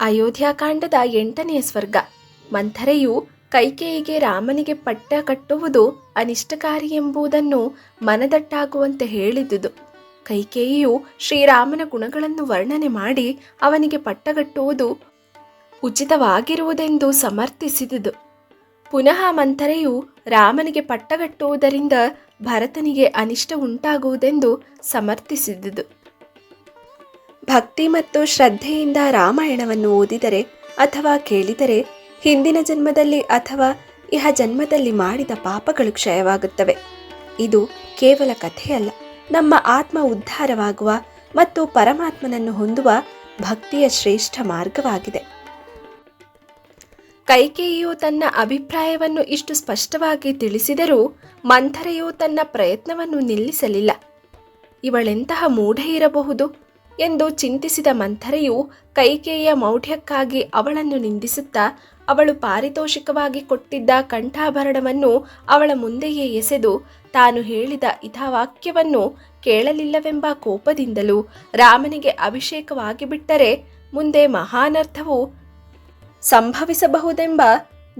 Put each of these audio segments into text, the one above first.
ಅಯೋಧ್ಯಾಕಾಂಡದ ಎಂಟನೆಯ ಸ್ವರ್ಗ. ಮಂಥರೆಯು ಕೈಕೇಯಿಗೆ ರಾಮನಿಗೆ ಪಟ್ಟ ಕಟ್ಟುವುದು ಅನಿಷ್ಟಕಾರಿ ಎಂಬುದನ್ನು ಮನದಟ್ಟಾಗುವಂತೆ ಹೇಳಿದುದು. ಕೈಕೇಯಿಯು ಶ್ರೀರಾಮನ ಗುಣಗಳನ್ನು ವರ್ಣನೆ ಮಾಡಿ ಅವನಿಗೆ ಪಟ್ಟಗಟ್ಟುವುದು ಉಚಿತವಾಗಿರುವುದೆಂದು ಸಮರ್ಥಿಸಿದುದು. ಪುನಃ ಮಂಥರೆಯು ರಾಮನಿಗೆ ಪಟ್ಟಗಟ್ಟುವುದರಿಂದ ಭರತನಿಗೆ ಅನಿಷ್ಟ ಉಂಟಾಗುವುದೆಂದು ಸಮರ್ಥಿಸಿದುದು. ಭಕ್ತಿ ಮತ್ತು ಶ್ರದ್ಧೆಯಿಂದ ರಾಮಾಯಣವನ್ನು ಓದಿದರೆ ಅಥವಾ ಕೇಳಿದರೆ ಹಿಂದಿನ ಜನ್ಮದಲ್ಲಿ ಅಥವಾ ಇಹ ಜನ್ಮದಲ್ಲಿ ಮಾಡಿದ ಪಾಪಗಳು ಕ್ಷಯವಾಗುತ್ತವೆ. ಇದು ಕೇವಲ ಕಥೆಯಲ್ಲ. ನಮ್ಮ ಆತ್ಮ ಉದ್ಧಾರವಾಗುವ ಮತ್ತು ಪರಮಾತ್ಮನನ್ನು ಹೊಂದುವ ಭಕ್ತಿಯ ಶ್ರೇಷ್ಠ ಮಾರ್ಗವಾಗಿದೆ. ಕೈಕೇಯಿಯು ತನ್ನ ಅಭಿಪ್ರಾಯವನ್ನು ಇಷ್ಟು ಸ್ಪಷ್ಟವಾಗಿ ತಿಳಿಸಿದರೂ ಮಂಥರೆಯು ತನ್ನ ಪ್ರಯತ್ನವನ್ನು ನಿಲ್ಲಿಸಲಿಲ್ಲ. ಇವಳೆಂತಹ ಮೂಢ ಇರಬಹುದು? ಎಂದು ಚಿಂತಿಸಿದ ಮಂಥರೆಯು ಕೈಕೇಯ ಮೌಢ್ಯಕ್ಕಾಗಿ ಅವಳನ್ನು ನಿಂದಿಸುತ್ತಾ ಅವಳು ಪಾರಿತೋಷಿಕವಾಗಿ ಕೊಟ್ಟಿದ್ದ ಕಂಠಾಭರಣವನ್ನು ಅವಳ ಮುಂದೆಯೇ ಎಸೆದು ತಾನು ಹೇಳಿದ ಇಥಾವಾಕ್ಯವನ್ನು ಕೇಳಲಿಲ್ಲವೆಂಬ ಕೋಪದಿಂದಲೂ ರಾಮನಿಗೆ ಅಭಿಷೇಕವಾಗಿ ಬಿಟ್ಟರೆ ಮುಂದೆ ಮಹಾನರ್ಥವು ಸಂಭವಿಸಬಹುದೆಂಬ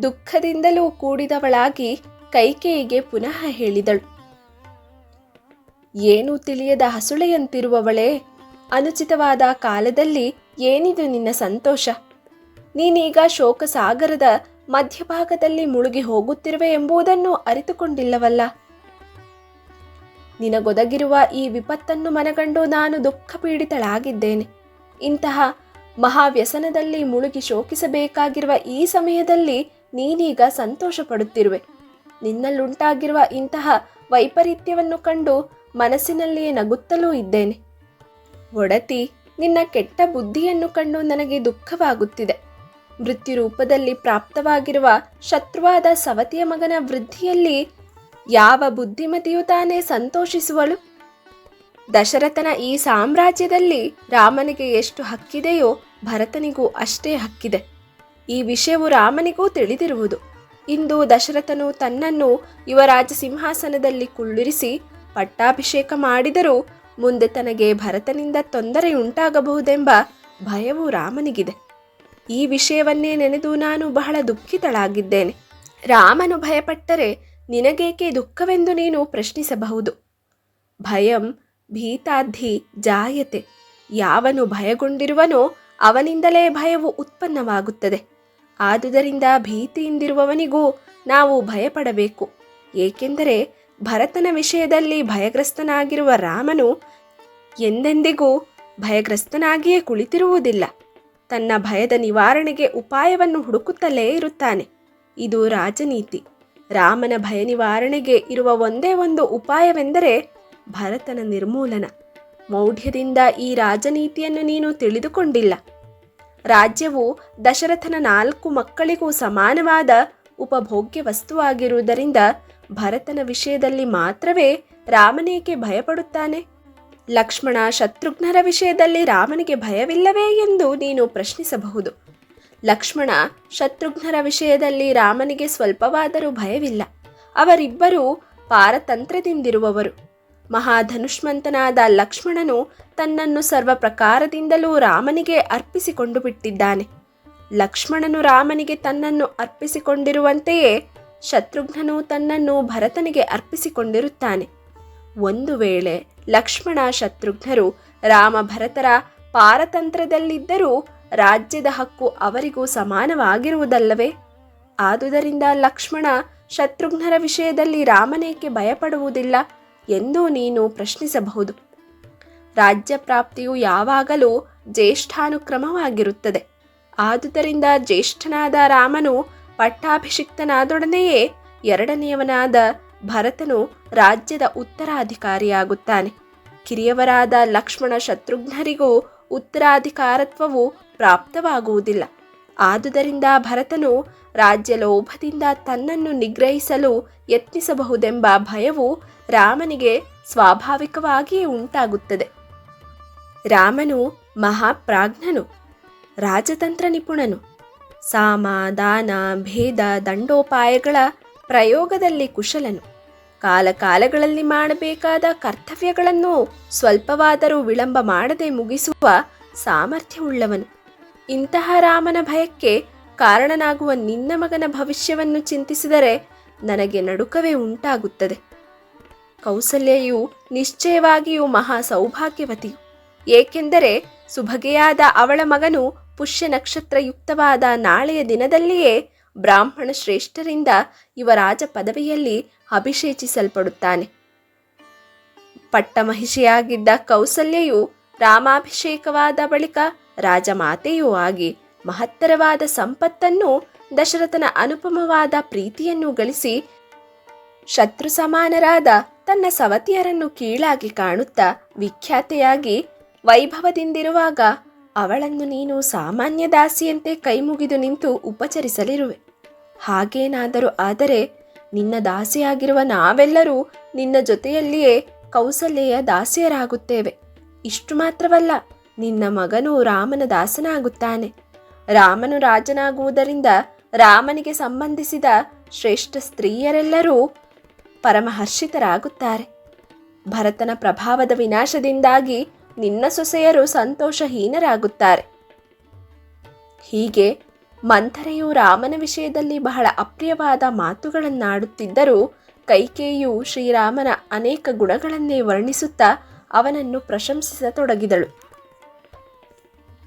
ದುಃಖದಿಂದಲೂ ಕೂಡಿದವಳಾಗಿ ಕೈಕೇಯಿಗೆ ಪುನಃ ಹೇಳಿದಳು. ಏನೂ ತಿಳಿಯದ ಹಸುಳೆಯಂತಿರುವವಳೇ? ಅನುಚಿತವಾದ ಕಾಲದಲ್ಲಿ ಏನಿದು ನಿನ್ನ ಸಂತೋಷ? ನೀನೀಗ ಶೋಕಸಾಗರದ ಮಧ್ಯಭಾಗದಲ್ಲಿ ಮುಳುಗಿ ಹೋಗುತ್ತಿರುವೆ ಎಂಬುದನ್ನು ಅರಿತುಕೊಂಡಿಲ್ಲವಲ್ಲ? ನಿನಗೊದಗಿರುವ ಈ ವಿಪತ್ತನ್ನು ಮನಗಂಡು ನಾನು ದುಃಖ ಪೀಡಿತಳಾಗಿದ್ದೇನೆ ಇಂತಹ ಮಹಾವ್ಯಸನದಲ್ಲಿ ಮುಳುಗಿ ಶೋಕಿಸಬೇಕಾಗಿರುವ ಈ ಸಮಯದಲ್ಲಿ ನೀನೀಗ ಸಂತೋಷ ಪಡುತ್ತಿರುವೆ ನಿನ್ನಲ್ಲುಂಟಾಗಿರುವ ಇಂತಹ ವೈಪರೀತ್ಯವನ್ನು ಕಂಡು ಮನಸ್ಸಿನಲ್ಲಿಯೇ ನಗುತ್ತಲೂ ಇದ್ದೇನೆ. ಒಡತಿ, ನಿನ್ನ ಕೆಟ್ಟ ಬುದ್ಧಿಯನ್ನು ಕಂಡು ನನಗೆ ದುಃಖವಾಗುತ್ತಿದೆ. ಮೃತ್ಯು ರೂಪದಲ್ಲಿ ಪ್ರಾಪ್ತವಾಗಿರುವ ಶತ್ರುವಾದ ಸವತಿಯ ಮಗನ ವೃದ್ಧಿಯಲ್ಲಿ ಯಾವ ಬುದ್ಧಿಮತಿಯು ತಾನೇ ಸಂತೋಷಿಸುವಳು? ದಶರಥನ ಈ ಸಾಮ್ರಾಜ್ಯದಲ್ಲಿ ರಾಮನಿಗೆ ಎಷ್ಟು ಹಕ್ಕಿದೆಯೋ ಭರತನಿಗೂ ಅಷ್ಟೇ ಹಕ್ಕಿದೆ. ಈ ವಿಷಯವು ರಾಮನಿಗೂ ತಿಳಿದಿರುವುದು. ಇಂದು ದಶರಥನು ತನ್ನನ್ನು ಯುವರಾಜ ಸಿಂಹಾಸನದಲ್ಲಿ ಕುಳ್ಳಿರಿಸಿ ಪಟ್ಟಾಭಿಷೇಕ ಮಾಡಿದರೂ ಮುಂದೆ ತನಗೆ ಭರತನಿಂದ ತೊಂದರೆಯುಂಟಾಗಬಹುದೆಂಬ ಭಯವು ರಾಮನಿಗಿದೆ. ಈ ವಿಷಯವನ್ನೇ ನೆನೆದು ನಾನು ಬಹಳ ದುಃಖಿತಳಾಗಿದ್ದೇನೆ. ರಾಮನು ಭಯಪಟ್ಟರೆ ನಿನಗೇಕೆ ದುಃಖವೆಂದು ನೀನು ಪ್ರಶ್ನಿಸಬಹುದು. ಭಯಂ ಭೀತಾಧಿ ಜಾಯತೆ. ಯಾವನು ಭಯಗೊಂಡಿರುವನೋ ಅವನಿಂದಲೇ ಭಯವು ಉತ್ಪನ್ನವಾಗುತ್ತದೆ. ಆದುದರಿಂದ ಭೀತಿಯಿಂದಿರುವವನಿಗೂ ನಾವು ಭಯಪಡಬೇಕು. ಏಕೆಂದರೆ ಭರತನ ವಿಷಯದಲ್ಲಿ ಭಯಗ್ರಸ್ತನಾಗಿರುವ ರಾಮನು ಎಂದೆಂದಿಗೂ ಭಯಗ್ರಸ್ತನಾಗಿಯೇ ಕುಳಿತಿರುವುದಿಲ್ಲ. ತನ್ನ ಭಯದ ನಿವಾರಣೆಗೆ ಉಪಾಯವನ್ನು ಹುಡುಕುತ್ತಲೇ ಇರುತ್ತಾನೆ. ಇದು ರಾಜನೀತಿ. ರಾಮನ ಭಯ ನಿವಾರಣೆಗೆ ಇರುವ ಒಂದೇ ಒಂದು ಉಪಾಯವೆಂದರೆ ಭರತನ ನಿರ್ಮೂಲನ. ಮೌಢ್ಯದಿಂದ ಈ ರಾಜನೀತಿಯನ್ನು ನೀನು ತಿಳಿದುಕೊಂಡಿಲ್ಲ. ರಾಜ್ಯವು ದಶರಥನ ನಾಲ್ಕು ಮಕ್ಕಳಿಗೂ ಸಮಾನವಾದ ಉಪಭೋಗ್ಯ ವಸ್ತುವಾಗಿರುವುದರಿಂದ ಭರತನ ವಿಷಯದಲ್ಲಿ ಮಾತ್ರವೇ ರಾಮನೇಕೆ ಭಯಪಡುತ್ತಾನೆ? ಲಕ್ಷ್ಮಣ ಶತ್ರುಘ್ನರ ವಿಷಯದಲ್ಲಿ ರಾಮನಿಗೆ ಭಯವಿಲ್ಲವೇ ಎಂದು ನೀನು ಪ್ರಶ್ನಿಸಬಹುದು. ಲಕ್ಷ್ಮಣ ಶತ್ರುಘ್ನರ ವಿಷಯದಲ್ಲಿ ರಾಮನಿಗೆ ಸ್ವಲ್ಪವಾದರೂ ಭಯವಿಲ್ಲ. ಅವರಿಬ್ಬರೂ ಪಾರತಂತ್ರದಿಂದಿರುವವರು ಮಹಾಧನುಷ್ಮಂತನಾದ ಲಕ್ಷ್ಮಣನು ತನ್ನನ್ನು ಸರ್ವ ಪ್ರಕಾರದಿಂದಲೂ ರಾಮನಿಗೆ ಅರ್ಪಿಸಿಕೊಂಡು ಬಿಟ್ಟಿದ್ದಾನೆ. ಲಕ್ಷ್ಮಣನು ರಾಮನಿಗೆ ತನ್ನನ್ನು ಅರ್ಪಿಸಿಕೊಂಡಿರುವಂತೆಯೇ ಶತ್ರುಘ್ನನು ತನ್ನನ್ನು ಭರತನಿಗೆ ಅರ್ಪಿಸಿಕೊಂಡಿರುತ್ತಾನೆ. ಒಂದು ವೇಳೆ ಲಕ್ಷ್ಮಣ ಶತ್ರುಘ್ನರು ರಾಮ ಭರತರ ಪಾರತಂತ್ರದಲ್ಲಿದ್ದರೂ ರಾಜ್ಯದ ಹಕ್ಕು ಅವರಿಗೂ ಸಮಾನವಾಗಿರುವುದಲ್ಲವೇ? ಆದುದರಿಂದ ಲಕ್ಷ್ಮಣ ಶತ್ರುಘ್ನರ ವಿಷಯದಲ್ಲಿ ರಾಮನೇಕೆ ಭಯಪಡುವುದಿಲ್ಲ ಎಂದು ನೀನು ಪ್ರಶ್ನಿಸಬಹುದು. ರಾಜ್ಯ ಪ್ರಾಪ್ತಿಯು ಯಾವಾಗಲೂ ಜ್ಯೇಷ್ಠಾನುಕ್ರಮವಾಗಿರುತ್ತದೆ. ಆದುದರಿಂದ ಜ್ಯೇಷ್ಠನಾದ ರಾಮನು ಪಟ್ಟಾಭಿಷಿಕ್ತನಾದೊಡನೆಯೇ ಎರಡನೆಯವನಾದ ಭರತನು ರಾಜ್ಯದ ಉತ್ತರಾಧಿಕಾರಿಯಾಗುತ್ತಾನೆ. ಕಿರಿಯವರಾದ ಲಕ್ಷ್ಮಣ ಶತ್ರುಘ್ನರಿಗೂ ಉತ್ತರಾಧಿಕಾರತ್ವವು ಪ್ರಾಪ್ತವಾಗುವುದಿಲ್ಲ. ಆದುದರಿಂದ ಭರತನು ರಾಜ್ಯ ಲೋಭದಿಂದ ತನ್ನನ್ನು ನಿಗ್ರಹಿಸಲು ಯತ್ನಿಸಬಹುದೆಂಬ ಭಯವು ರಾಮನಿಗೆ ಸ್ವಾಭಾವಿಕವಾಗಿಯೇ ಉಂಟಾಗುತ್ತದೆ. ರಾಮನು ಮಹಾಪ್ರಾಜ್ಞನು, ರಾಜತಂತ್ರ ನಿಪುಣನು. ಸಾಮ, ದಾನ, ಭೇದ, ದಂಡೋಪಾಯಗಳ ಪ್ರಯೋಗದಲ್ಲಿ ಕುಶಲನು. ಕಾಲಕಾಲಗಳಲ್ಲಿ ಮಾಡಬೇಕಾದ ಕರ್ತವ್ಯಗಳನ್ನು ಸ್ವಲ್ಪವಾದರೂ ವಿಳಂಬ ಮಾಡದೆ ಮುಗಿಸುವ ಸಾಮರ್ಥ್ಯವುಳ್ಳವನು. ಇಂತಹ ರಾಮನ ಭಯಕ್ಕೆ ಕಾರಣನಾಗುವ ನಿನ್ನ ಮಗನ ಭವಿಷ್ಯವನ್ನು ಚಿಂತಿಸಿದರೆ ನನಗೆ ನಡುಕವೇ ಉಂಟಾಗುತ್ತದೆ. ಕೌಸಲ್ಯೆಯು ನಿಶ್ಚಯವಾಗಿಯೂ ಮಹಾ ಸೌಭಾಗ್ಯವತಿಯು. ಏಕೆಂದರೆ ಸುಭಗೆಯಾದ ಅವಳ ಮಗನು ಪುಷ್ಯ ನಕ್ಷತ್ರಯುಕ್ತವಾದ ನಾಳೆಯ ದಿನದಲ್ಲಿಯೇ ಬ್ರಾಹ್ಮಣ ಶ್ರೇಷ್ಠರಿಂದ ಯುವರಾಜ ಪದವಿಯಲ್ಲಿ ಅಭಿಷೇಚಿಸಲ್ಪಡುತ್ತಾನೆ. ಪಟ್ಟಮಹಿಷಿಯಾಗಿದ್ದ ಕೌಸಲ್ಯೆಯು ರಾಮಾಭಿಷೇಕವಾದ ಬಳಿಕ ರಾಜಮಾತೆಯೂ ಆಗಿ ಮಹತ್ತರವಾದ ಸಂಪತ್ತನ್ನು, ದಶರಥನ ಅನುಪಮವಾದ ಪ್ರೀತಿಯನ್ನು ಗಳಿಸಿ ಶತ್ರು ಸಮಾನರಾದ ತನ್ನ ಸವತಿಯರನ್ನು ಕೀಳಾಗಿ ಕಾಣುತ್ತಾ ವಿಖ್ಯಾತೆಯಾಗಿ ವೈಭವದಿಂದಿರುವಾಗ ಅವಳನ್ನು ನೀನು ಸಾಮಾನ್ಯ ದಾಸಿಯಂತೆ ಕೈಮುಗಿದು ನಿಂತು ಉಪಚರಿಸಲಿರುವೆ. ಹಾಗೇನಾದರೂ ಆದರೆ ನಿನ್ನ ದಾಸಿಯಾಗಿರುವ ನಾವೆಲ್ಲರೂ ನಿನ್ನ ಜೊತೆಯಲ್ಲಿಯೇ ಕೌಸಲ್ಯ ದಾಸಿಯರಾಗುತ್ತೇವೆ. ಇಷ್ಟು ಮಾತ್ರವಲ್ಲ, ನಿನ್ನ ಮಗನು ರಾಮನ ದಾಸನಾಗುತ್ತಾನೆ. ರಾಮನು ರಾಜನಾಗುವುದರಿಂದ ರಾಮನಿಗೆ ಸಂಬಂಧಿಸಿದ ಶ್ರೇಷ್ಠ ಸ್ತ್ರೀಯರೆಲ್ಲರೂ ಪರಮಹರ್ಷಿತರಾಗುತ್ತಾರೆ. ಭರತನ ಪ್ರಭಾವದ ವಿನಾಶದಿಂದಾಗಿ ನಿನ್ನ ಸೊಸೆಯರು ಸಂತೋಷಹೀನರಾಗುತ್ತಾರೆ. ಹೀಗೆ ಮಂಥರೆಯು ರಾಮನ ವಿಷಯದಲ್ಲಿ ಬಹಳ ಅಪ್ರಿಯವಾದ ಮಾತುಗಳನ್ನಾಡುತ್ತಿದ್ದರೂ ಕೈಕೇಯು ಶ್ರೀರಾಮನ ಅನೇಕ ಗುಣಗಳನ್ನೇ ವರ್ಣಿಸುತ್ತಾ ಅವನನ್ನು ಪ್ರಶಂಸಿಸತೊಡಗಿದಳು.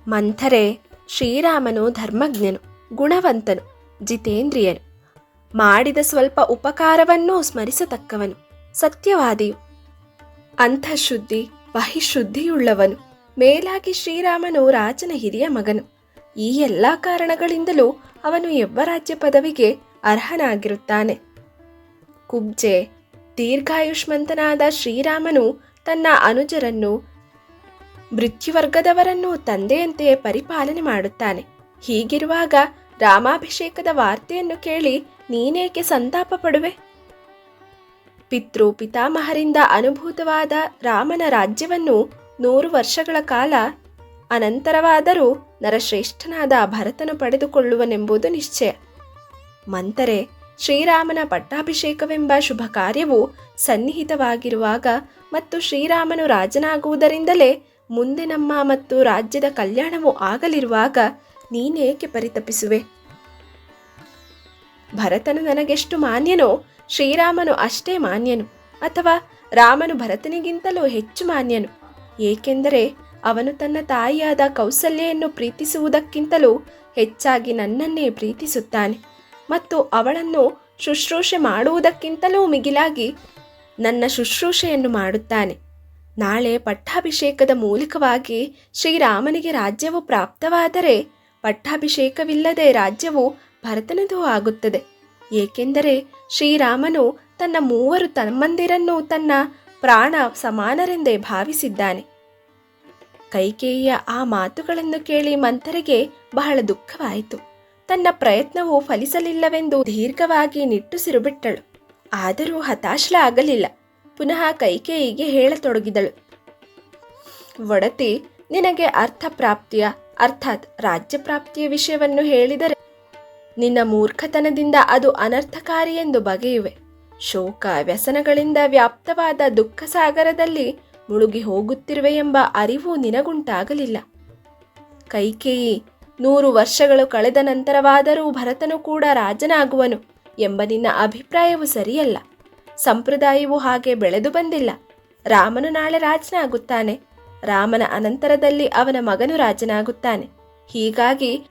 ಮಂಥರೆ ಶ್ರೀರಾಮನು ಧರ್ಮಜ್ಞನು, ಗುಣವಂತನು, ಜಿತೇಂದ್ರಿಯನು. ಮಾಡಿದ ಸ್ವಲ್ಪ ಉಪಕಾರವನ್ನೂ ಸ್ಮರಿಸತಕ್ಕವನು, ಸತ್ಯವಾದಿಯು. ಅಂತಃಶುದ್ಧಿ ಬಹಿಶುದ್ಧಿಯುಳ್ಳವನು. ಮೇಲಾಗಿ ಶ್ರೀರಾಮನು ರಾಜನ ಹಿರಿಯ ಮಗನು. ಈ ಎಲ್ಲ ಕಾರಣಗಳಿಂದಲೂ ಅವನು ಯವ್ವರಾಜ್ಯ ಪದವಿಗೆ ಅರ್ಹನಾಗಿರುತ್ತಾನೆ. ಕುಬ್ಜೆ, ದೀರ್ಘಾಯುಷ್ಮಂತನಾದ ಶ್ರೀರಾಮನು ತನ್ನ ಅನುಜರನ್ನು, ಮೃತ್ಯುವರ್ಗದವರನ್ನು ತಂದೆಯಂತೆ ಪರಿಪಾಲನೆ ಮಾಡುತ್ತಾನೆ. ಹೀಗಿರುವಾಗ ರಾಮಾಭಿಷೇಕದ ವಾರ್ತೆಯನ್ನು ಕೇಳಿ ನೀನೇಕೆ ಸಂತಾಪ ಪಡುವೆ ಪಿತೃ ಪಿತಾಮಹರಿಂದ ಅನುಭೂತವಾದ ರಾಮನ ರಾಜ್ಯವನ್ನು ನೂರು ವರ್ಷಗಳ ಕಾಲ ಅನಂತರವಾದರೂ ನರಶ್ರೇಷ್ಠನಾದ ಭರತನು ಪಡೆದುಕೊಳ್ಳುವನೆಂಬುದು ನಿಶ್ಚಯ. ಮಂತರೆ ಶ್ರೀರಾಮನ ಪಟ್ಟಾಭಿಷೇಕವೆಂಬ ಶುಭ ಕಾರ್ಯವು ಸನ್ನಿಹಿತವಾಗಿರುವಾಗ ಮತ್ತು ಶ್ರೀರಾಮನು ರಾಜನಾಗುವುದರಿಂದಲೇ ಮುಂದೆ ನಮ್ಮ ಮತ್ತು ರಾಜ್ಯದ ಕಲ್ಯಾಣವು ಆಗಲಿರುವಾಗ ನೀನೇಕೆ ಪರಿತಪಿಸುವೆ? ಭರತನು ನನಗೆಷ್ಟು ಮಾನ್ಯನೋ ಶ್ರೀರಾಮನು ಅಷ್ಟೇ ಮಾನ್ಯನು ಅಥವಾ ರಾಮನು ಭರತನಿಗಿಂತಲೂ ಹೆಚ್ಚು ಮಾನ್ಯನು. ಏಕೆಂದರೆ ಅವನು ತನ್ನ ತಾಯಿಯಾದ ಕೌಸಲ್ಯೆಯನ್ನು ಪ್ರೀತಿಸುವುದಕ್ಕಿಂತಲೂ ಹೆಚ್ಚಾಗಿ ನನ್ನನ್ನೇ ಪ್ರೀತಿಸುತ್ತಾನೆ ಮತ್ತು ಅವಳನ್ನು ಶುಶ್ರೂಷೆ ಮಾಡುವುದಕ್ಕಿಂತಲೂ ಮಿಗಿಲಾಗಿ ನನ್ನ ಶುಶ್ರೂಷೆಯನ್ನು ಮಾಡುತ್ತಾನೆ. ನಾಳೆ ಪಟ್ಟಾಭಿಷೇಕದ ಮೂಲಕವಾಗಿ ಶ್ರೀರಾಮನಿಗೆ ರಾಜ್ಯವು ಪ್ರಾಪ್ತವಾದರೆ ಪಟ್ಟಾಭಿಷೇಕವಿಲ್ಲದೆ ರಾಜ್ಯವು ಭರತನದೂ ಆಗುತ್ತದೆ. ಏಕೆಂದರೆ ಶ್ರೀರಾಮನು ತನ್ನ ಮೂವರು ತಮ್ಮಂದಿರನ್ನು ತನ್ನ ಪ್ರಾಣ ಸಮಾನರೆಂದೇ ಭಾವಿಸಿದ್ದಾನೆ. ಕೈಕೇಯಿಯ ಆ ಮಾತುಗಳನ್ನು ಕೇಳಿ ಮಂಥರಿಗೆ ಬಹಳ ದುಃಖವಾಯಿತು. ತನ್ನ ಪ್ರಯತ್ನವು ಫಲಿಸಲಿಲ್ಲವೆಂದು ದೀರ್ಘವಾಗಿ ನಿಟ್ಟುಸಿರು ಬಿಟ್ಟಳು ಆದರೂ ಹತಾಶಳಾಗಲಿಲ್ಲ. ಪುನಃ ಕೈಕೇಯಿಗೆ ಹೇಳತೊಡಗಿದಳು. ಒಡತಿ, ನಿನಗೆ ಅರ್ಥಪ್ರಾಪ್ತಿಯ, ಅರ್ಥಾತ್ ರಾಜ್ಯ ಪ್ರಾಪ್ತಿಯ ವಿಷಯವನ್ನು ಹೇಳಿದರೆ ನಿನ್ನ ಮೂರ್ಖತನದಿಂದ ಅದು ಅನರ್ಥಕಾರಿ ಎಂದು ಬಗೆಯುವೆ. ಶೋಕ ವ್ಯಸನಗಳಿಂದ ವ್ಯಾಪ್ತವಾದ ದುಃಖ ಸಾಗರದಲ್ಲಿ ಮುಳುಗಿ ಹೋಗುತ್ತಿರುವೆ ಎಂಬ ಅರಿವು ನಿನಗುಂಟಾಗಲಿಲ್ಲ. ಕೈಕೇಯಿ, ನೂರು ವರ್ಷಗಳು ಕಳೆದ ನಂತರವಾದರೂ ಭರತನು ಕೂಡ ರಾಜನಾಗುವನು ಎಂಬ ನಿನ್ನ ಅಭಿಪ್ರಾಯವು ಸರಿಯಲ್ಲ. ಸಂಪ್ರದಾಯವು ಹಾಗೆ ಬೆಳೆದು ಬಂದಿಲ್ಲ. ರಾಮನು ನಾಳೆ ರಾಜನಾಗುತ್ತಾನೆ. ರಾಮನ ಅನಂತರದಲ್ಲಿ ಅವನ ಮಗನು ರಾಜನಾಗುತ್ತಾನೆ. ಹೀಗಾಗಿ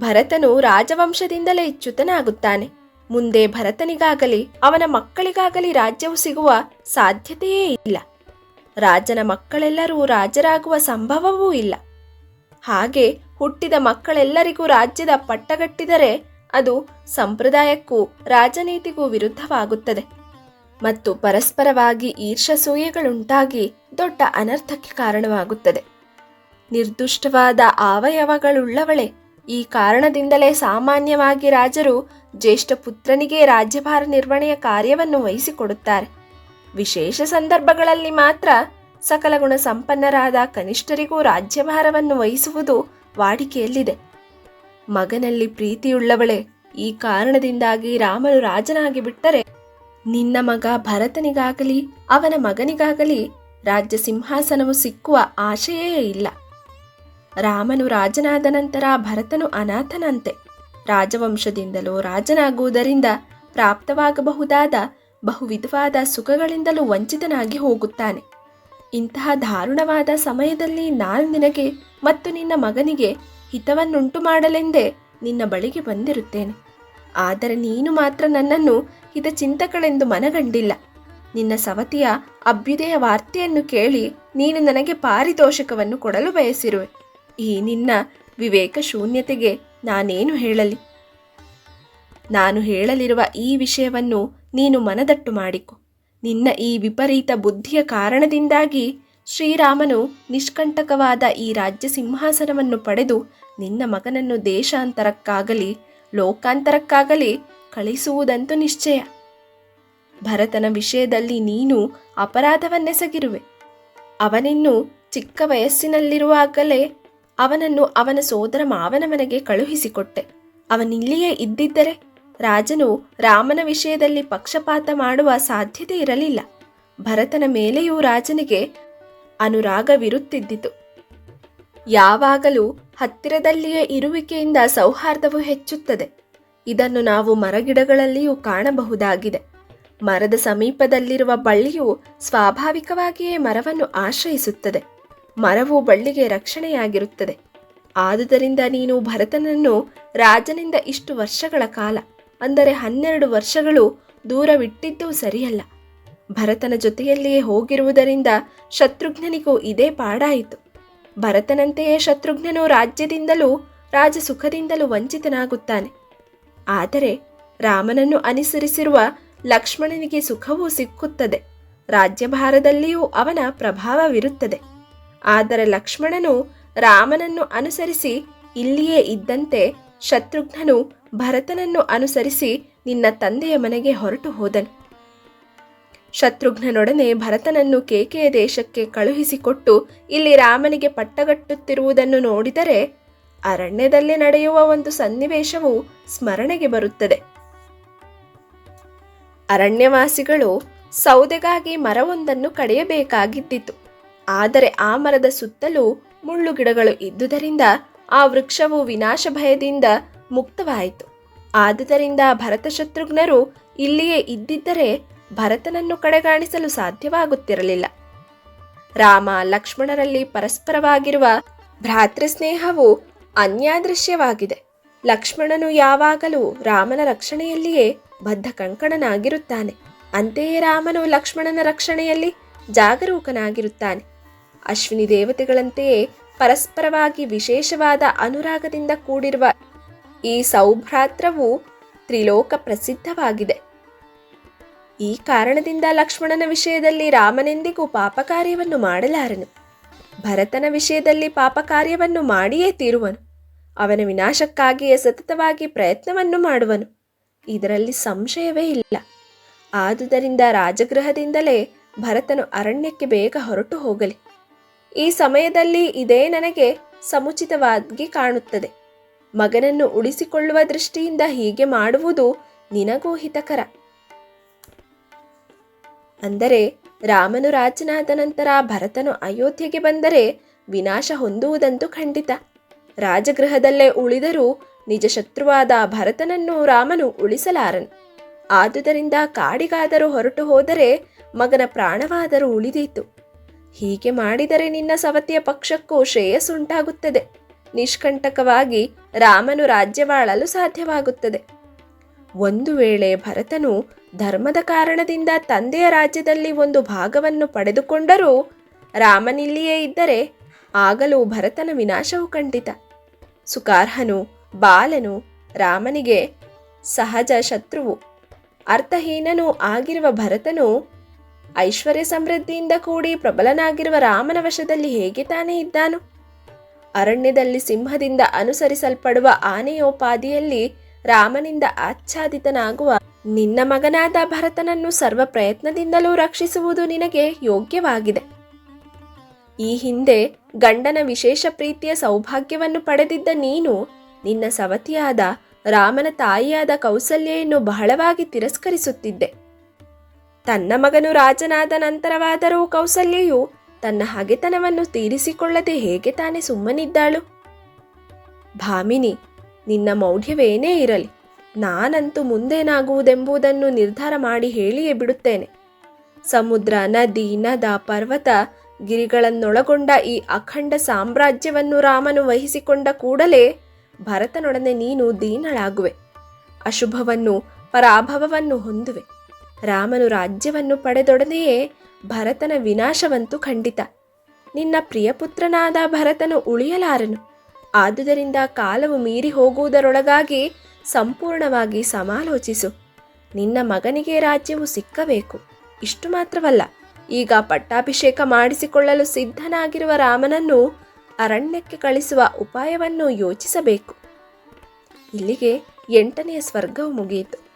ಭರತನು ರಾಜವಂಶದಿಂದಲೇ ಚ್ಯುತನಾಗುತ್ತಾನೆ ಮುಂದೆ ಭರತನಿಗಾಗಲಿ, ಅವನ ಮಕ್ಕಳಿಗಾಗಲಿ ರಾಜ್ಯವು ಸಿಗುವ ಸಾಧ್ಯತೆಯೇ ಇಲ್ಲ. ರಾಜನ ಮಕ್ಕಳೆಲ್ಲರೂ ರಾಜರಾಗುವ ಸಂಭವವೂ ಇಲ್ಲ. ಹಾಗೆ ಹುಟ್ಟಿದ ಮಕ್ಕಳೆಲ್ಲರಿಗೂ ರಾಜ್ಯದ ಪಟ್ಟಗಟ್ಟಿದರೆ ಅದು ಸಂಪ್ರದಾಯಕ್ಕೂ ರಾಜನೀತಿಗೂ ವಿರುದ್ಧವಾಗುತ್ತದೆ. ಮತ್ತು ಪರಸ್ಪರವಾಗಿ ಈರ್ಷಸೂಯೆಗಳುಂಟಾಗಿ ದೊಡ್ಡ ಅನರ್ಥಕ್ಕೆ ಕಾರಣವಾಗುತ್ತದೆ. ನಿರ್ದುಷ್ಟವಾದ ಆವಯವಗಳುಳ್ಳವಳೆ ಈ ಕಾರಣದಿಂದಲೇ ಸಾಮಾನ್ಯವಾಗಿ ರಾಜರು ಜ್ಯೇಷ್ಠ ಪುತ್ರನಿಗೆ ರಾಜ್ಯಭಾರ ನಿರ್ವಹಣೆಯ ಕಾರ್ಯವನ್ನು ವಹಿಸಿಕೊಡುತ್ತಾರೆ. ವಿಶೇಷ ಸಂದರ್ಭಗಳಲ್ಲಿ ಮಾತ್ರ ಸಕಲ ಗುಣ ಸಂಪನ್ನರಾದ ಕನಿಷ್ಠರಿಗೂ ರಾಜ್ಯಭಾರವನ್ನು ವಹಿಸುವುದು ವಾಡಿಕೆಯಲ್ಲಿದೆ. ಮಗನಲ್ಲಿ ಪ್ರೀತಿಯುಳ್ಳವಳೆ ಈ ಕಾರಣದಿಂದಾಗಿ ರಾಮನು ರಾಜನಾಗಿ ಬಿಟ್ಟರೆ ನಿನ್ನ ಮಗ ಭರತನಿಗಾಗಲಿ ಅವನ ಮಗನಿಗಾಗಲಿ ರಾಜ್ಯ ಸಿಂಹಾಸನವು ಸಿಕ್ಕುವ ಆಶೆಯೇ ಇಲ್ಲ. ರಾಮನು ರಾಜನಾದ ನಂತರ ಭರತನು ಅನಾಥನಂತೆ. ರಾಜವಂಶದಿಂದಲೂ ರಾಜನಾಗುವುದರಿಂದ ಪ್ರಾಪ್ತವಾಗಬಹುದಾದ ಬಹುವಿಧವಾದ ಸುಖಗಳಿಂದಲೂ ವಂಚಿತನಾಗಿ ಹೋಗುತ್ತಾನೆ. ಇಂತಹ ದಾರುಣವಾದ ಸಮಯದಲ್ಲಿ ನಾನು ನಿನಗೆ ಮತ್ತು ನಿನ್ನ ಮಗನಿಗೆ ಹಿತವನ್ನುಂಟು ಮಾಡಲೆಂದೇ ನಿನ್ನ ಬಳಿಗೆ ಬಂದಿರುತ್ತೇನೆ. ಆದರೆ ನೀನು ಮಾತ್ರ ನನ್ನನ್ನು ಹಿತಚಿಂತಕಳೆಂದು ಮನಗಂಡಿಲ್ಲ. ನಿನ್ನ ಸವತಿಯ ಅಭ್ಯುದಯ ವಾರ್ತೆಯನ್ನು ಕೇಳಿ ನೀನು ನನಗೆ ಪಾರಿತೋಷಕವನ್ನು ಕೊಡಲು ಬಯಸಿರುವೆ. ಈ ನಿನ್ನ ವಿವೇಕ ಶೂನ್ಯತೆಗೆ ನಾನೇನು ಹೇಳಲಿ? ನಾನು ಹೇಳಲಿರುವ ಈ ವಿಷಯವನ್ನು ನೀನು ಮನದಟ್ಟು ಮಾಡಿಕೊ. ನಿನ್ನ ಈ ವಿಪರೀತ ಬುದ್ಧಿಯ ಕಾರಣದಿಂದಾಗಿ ಶ್ರೀರಾಮನು ನಿಷ್ಕಂಟಕವಾದ ಈ ರಾಜ್ಯ ಸಿಂಹಾಸನವನ್ನು ಪಡೆದು ನಿನ್ನ ಮಗನನ್ನು ದೇಶಾಂತರಕ್ಕಾಗಲಿ, ಲೋಕಾಂತರಕ್ಕಾಗಲಿ ಕಳಿಸುವುದಂತೂ ನಿಶ್ಚಯ. ಭರತನ ವಿಷಯದಲ್ಲಿ ನೀನು ಅಪರಾಧವನ್ನೆಸಗಿರುವೆ. ಅವನಿನ್ನು ಚಿಕ್ಕ ವಯಸ್ಸಿನಲ್ಲಿರುವಾಗಲೇ ಅವನನ್ನು ಅವನ ಸೋದರ ಮಾವನ ಮನೆಗೆ ಕಳುಹಿಸಿಕೊಟ್ಟೆ. ಅವನಿಲ್ಲಿಯೇ ಇದ್ದಿದ್ದರೆ ರಾಜನು ರಾಮನ ವಿಷಯದಲ್ಲಿ ಪಕ್ಷಪಾತ ಮಾಡುವ ಸಾಧ್ಯತೆ ಇರಲಿಲ್ಲ. ಭರತನ ಮೇಲೆಯೂ ರಾಜನಿಗೆ ಅನುರಾಗವಿರುತ್ತಿದ್ದಿತು. ಯಾವಾಗಲೂ ಹತ್ತಿರದಲ್ಲಿಯೇ ಇರುವಿಕೆಯಿಂದ ಸೌಹಾರ್ದವು ಹೆಚ್ಚುತ್ತದೆ. ಇದನ್ನು ನಾವು ಮರಗಿಡಗಳಲ್ಲಿಯೂ ಕಾಣಬಹುದಾಗಿದೆ. ಮರದ ಸಮೀಪದಲ್ಲಿರುವ ಬಳ್ಳಿಯು ಸ್ವಾಭಾವಿಕವಾಗಿಯೇ ಮರವನ್ನು ಆಶ್ರಯಿಸುತ್ತದೆ. ಮರವು ಬಳ್ಳಿಗೆ ರಕ್ಷಣೆಯಾಗಿರುತ್ತದೆ. ಆದುದರಿಂದ ನೀನು ಭರತನನ್ನು ರಾಜನಿಂದ ಇಷ್ಟು ವರ್ಷಗಳ ಕಾಲ, ಅಂದರೆ ಹನ್ನೆರಡು ವರ್ಷಗಳು ದೂರವಿಟ್ಟಿದ್ದೂ ಸರಿಯಲ್ಲ. ಭರತನ ಜೊತೆಯಲ್ಲಿಯೇ ಹೋಗಿರುವುದರಿಂದ ಶತ್ರುಘ್ನನಿಗೂ ಇದೇ ಪಾಡಾಯಿತು. ಭರತನಂತೆಯೇ ಶತ್ರುಘ್ನನು ರಾಜ್ಯದಿಂದಲೂ ರಾಜ ಸುಖದಿಂದಲೂ ವಂಚಿತನಾಗುತ್ತಾನೆ. ಆದರೆ ರಾಮನನ್ನು ಅನುಸರಿಸಿರುವ ಲಕ್ಷ್ಮಣನಿಗೆ ಸುಖವೂ ಸಿಕ್ಕುತ್ತದೆ. ರಾಜ್ಯಭಾರದಲ್ಲಿಯೂ ಅವನ ಪ್ರಭಾವವಿರುತ್ತದೆ. ಆದರೆ ಲಕ್ಷ್ಮಣನು ರಾಮನನ್ನು ಅನುಸರಿಸಿ ಇಲ್ಲಿಯೇ ಇದ್ದಂತೆ ಶತ್ರುಘ್ನನು ಭರತನನ್ನು ಅನುಸರಿಸಿ ನಿನ್ನ ತಂದೆಯ ಮನೆಗೆ ಹೊರಟು ಹೋದನು. ಶತ್ರುಘ್ನನೊಡನೆ ಭರತನನ್ನು ಕೇಕೆಯ ದೇಶಕ್ಕೆ ಕಳುಹಿಸಿಕೊಟ್ಟು ಇಲ್ಲಿ ರಾಮನಿಗೆ ಪಟ್ಟಗಟ್ಟುತ್ತಿರುವುದನ್ನು ನೋಡಿದರೆ ಅರಣ್ಯದಲ್ಲಿ ನಡೆಯುವ ಒಂದು ಸನ್ನಿವೇಶವು ಸ್ಮರಣೆಗೆ ಬರುತ್ತದೆ. ಅರಣ್ಯವಾಸಿಗಳು ಸೌದೆಗಾಗಿ ಮರವೊಂದನ್ನು ಕಡಿಯಬೇಕಾಗಿದ್ದಿತು. ಆದರೆ ಆ ಮರದ ಸುತ್ತಲೂ ಮುಳ್ಳು ಗಿಡಗಳು ಇದ್ದುದರಿಂದ ಆ ವೃಕ್ಷವು ವಿನಾಶ ಭಯದಿಂದ ಮುಕ್ತವಾಯಿತು. ಆದುದರಿಂದ ಭರತ ಶತ್ರುಘ್ನರು ಇಲ್ಲಿಯೇ ಇದ್ದಿದ್ದರೆ ಭರತನನ್ನು ಕಡೆಗಾಣಿಸಲು ಸಾಧ್ಯವಾಗುತ್ತಿರಲಿಲ್ಲ. ರಾಮ ಲಕ್ಷ್ಮಣರಲ್ಲಿ ಪರಸ್ಪರವಾಗಿರುವ ಭ್ರಾತೃ ಸ್ನೇಹವು ಅನ್ಯಾದೃಶ್ಯವಾಗಿದೆ. ಲಕ್ಷ್ಮಣನು ಯಾವಾಗಲೂ ರಾಮನ ರಕ್ಷಣೆಯಲ್ಲಿಯೇ ಬದ್ಧ ಕಂಕಣನಾಗಿರುತ್ತಾನೆ ಅಂತೆಯೇ ರಾಮನು ಲಕ್ಷ್ಮಣನ ರಕ್ಷಣೆಯಲ್ಲಿ ಜಾಗರೂಕನಾಗಿರುತ್ತಾನೆ. ಅಶ್ವಿನಿ ದೇವತೆಗಳಂತೆಯೇ ಪರಸ್ಪರವಾಗಿ ವಿಶೇಷವಾದ ಅನುರಾಗದಿಂದ ಕೂಡಿರುವ ಈ ಸೌಭ್ರಾತ್ರವು ತ್ರಿಲೋಕ ಪ್ರಸಿದ್ಧವಾಗಿದೆ. ಈ ಕಾರಣದಿಂದ ಲಕ್ಷ್ಮಣನ ವಿಷಯದಲ್ಲಿ ರಾಮನೆಂದಿಗೂ ಪಾಪಕಾರ್ಯವನ್ನು ಮಾಡಲಾರನು. ಭರತನ ವಿಷಯದಲ್ಲಿ ಪಾಪಕಾರ್ಯವನ್ನು ಮಾಡಿಯೇ ತೀರುವನು. ಅವನ ವಿನಾಶಕ್ಕಾಗಿಯೇ ಸತತವಾಗಿ ಪ್ರಯತ್ನವನ್ನು ಮಾಡುವನು. ಇದರಲ್ಲಿ ಸಂಶಯವೇ ಇಲ್ಲ. ಆದುದರಿಂದ ರಾಜಗೃಹದಿಂದಲೇ ಭರತನು ಅರಣ್ಯಕ್ಕೆ ಬೇಗ ಹೊರಟು ಹೋಗಲಿ. ಈ ಸಮಯದಲ್ಲಿ ಇದೇ ನನಗೆ ಸಮುಚಿತವಾಗಿ ಕಾಣುತ್ತದೆ. ಮಗನನ್ನು ಉಳಿಸಿಕೊಳ್ಳುವ ದೃಷ್ಟಿಯಿಂದ ಹೀಗೆ ಮಾಡುವುದು ನಿನಗೂ ಹಿತಕರ. ಅಂದರೆ ರಾಮನು ರಾಜನಾದ ನಂತರ ಭರತನು ಅಯೋಧ್ಯೆಗೆ ಬಂದರೆ ವಿನಾಶ ಹೊಂದುವುದಂತೂ ಖಂಡಿತ. ರಾಜಗೃಹದಲ್ಲೇ ಉಳಿದರೂ ನಿಜ ಶತ್ರುವಾದ ಭರತನನ್ನು ರಾಮನು ಉಳಿಸಲಾರನು. ಆದುದರಿಂದ ಕಾಡಿಗಾದರೂ ಹೊರಟು ಹೋದರೆ ಮಗನ ಪ್ರಾಣವಾದರೂ ಉಳಿದೀತು. ಹೀಗೆ ಮಾಡಿದರೆ ನಿನ್ನ ಸವತಿಯ ಪಕ್ಷಕ್ಕೂ ಶ್ರೇಯಸ್ಸುಂಟಾಗುತ್ತದೆ. ನಿಷ್ಕಂಟಕವಾಗಿ ರಾಮನು ರಾಜ್ಯವಾಳಲು ಸಾಧ್ಯವಾಗುತ್ತದೆ. ಒಂದು ವೇಳೆ ಭರತನು ಧರ್ಮದ ಕಾರಣದಿಂದ ತಂದೆಯ ರಾಜ್ಯದಲ್ಲಿ ಒಂದು ಭಾಗವನ್ನು ಪಡೆದುಕೊಂಡರೂ ರಾಮನಿಲ್ಲಿಯೇ ಇದ್ದರೆ ಆಗಲೂ ಭರತನ ವಿನಾಶವು ಖಂಡಿತ. ಸುಕಾರ್ಹನು, ಬಾಲನು ರಾಮನಿಗೆ ಸಹಜ ಶತ್ರುವು. ಅರ್ಥಹೀನನೂ ಆಗಿರುವ ಭರತನು ಐಶ್ವರ್ಯ ಸಮೃದ್ಧಿಯಿಂದ ಕೂಡಿ ಪ್ರಬಲನಾಗಿರುವ ರಾಮನ ವಶದಲ್ಲಿ ಹೇಗೆ ತಾನೇ ಇದ್ದಾನು? ಅರಣ್ಯದಲ್ಲಿ ಸಿಂಹದಿಂದ ಅನುಸರಿಸಲ್ಪಡುವ ಆನೆಯೋಪಾದಿಯಲ್ಲಿ ರಾಮನಿಂದ ಆಚ್ಛಾದಿತನಾಗುವ ನಿನ್ನ ಮಗನಾದ ಭರತನನ್ನು ಸರ್ವ ಪ್ರಯತ್ನದಿಂದಲೂ ರಕ್ಷಿಸುವುದು ನಿನಗೆ ಯೋಗ್ಯವಾಗಿದೆ. ಈ ಹಿಂದೆ ಗಂಡನ ವಿಶೇಷ ಪ್ರೀತಿಯ ಸೌಭಾಗ್ಯವನ್ನು ಪಡೆದಿದ್ದ ನೀನು ನಿನ್ನ ಸವತಿಯಾದ ರಾಮನ ತಾಯಿಯಾದ ಕೌಸಲ್ಯೆಯನ್ನು ಬಹಳವಾಗಿ ತಿರಸ್ಕರಿಸುತ್ತಿದ್ದೆ. ತನ್ನ ಮಗನು ರಾಜನಾದ ನಂತರವಾದರೂ ಕೌಸಲ್ಯೆಯು ತನ್ನ ಹಗೆತನವನ್ನು ತೀರಿಸಿಕೊಳ್ಳದೆ ಹೇಗೆ ತಾನೇ ಸುಮ್ಮನಿದ್ದಾಳು? ಭಾಮಿನಿ, ನಿನ್ನ ಮೌಢ್ಯವೇನೇ ಇರಲಿ, ನಾನಂತೂ ಮುಂದೇನಾಗುವುದೆಂಬುದನ್ನು ನಿರ್ಧಾರ ಮಾಡಿ ಹೇಳಿಯೇ ಬಿಡುತ್ತೇನೆ. ಸಮುದ್ರ, ನದಿ, ನದ, ಪರ್ವತ ಗಿರಿಗಳನ್ನೊಳಗೊಂಡ ಈ ಅಖಂಡ ಸಾಮ್ರಾಜ್ಯವನ್ನು ರಾಮನು ವಹಿಸಿಕೊಂಡ ಕೂಡಲೇ ಭರತನೊಡನೆ ನೀನು ದೀನಳಾಗುವೆ. ಅಶುಭವನ್ನು, ಪರಾಭವವನ್ನು ಹೊಂದುವೆ. ರಾಮನು ರಾಜ್ಯವನ್ನು ಪಡೆದೊಡನೆಯೇ ಭರತನ ವಿನಾಶವಂತೂ ಖಂಡಿತ. ನಿನ್ನ ಪ್ರಿಯಪುತ್ರನಾದ ಭರತನು ಉಳಿಯಲಾರನು. ಆದುದರಿಂದ ಕಾಲವು ಮೀರಿ ಹೋಗುವುದರೊಳಗಾಗಿ ಸಂಪೂರ್ಣವಾಗಿ ಸಮಾಲೋಚಿಸು. ನಿನ್ನ ಮಗನಿಗೆ ರಾಜ್ಯವು ಸಿಕ್ಕಬೇಕು. ಇಷ್ಟು ಮಾತ್ರವಲ್ಲ, ಈಗ ಪಟ್ಟಾಭಿಷೇಕ ಮಾಡಿಸಿಕೊಳ್ಳಲು ಸಿದ್ಧನಾಗಿರುವ ರಾಮನನ್ನು ಅರಣ್ಯಕ್ಕೆ ಕಳಿಸುವ ಉಪಾಯವನ್ನು ಯೋಚಿಸಬೇಕು. ಇಲ್ಲಿಗೆ ಎಂಟನೆಯ ಸ್ವರ್ಗವು ಮುಗಿಯಿತು.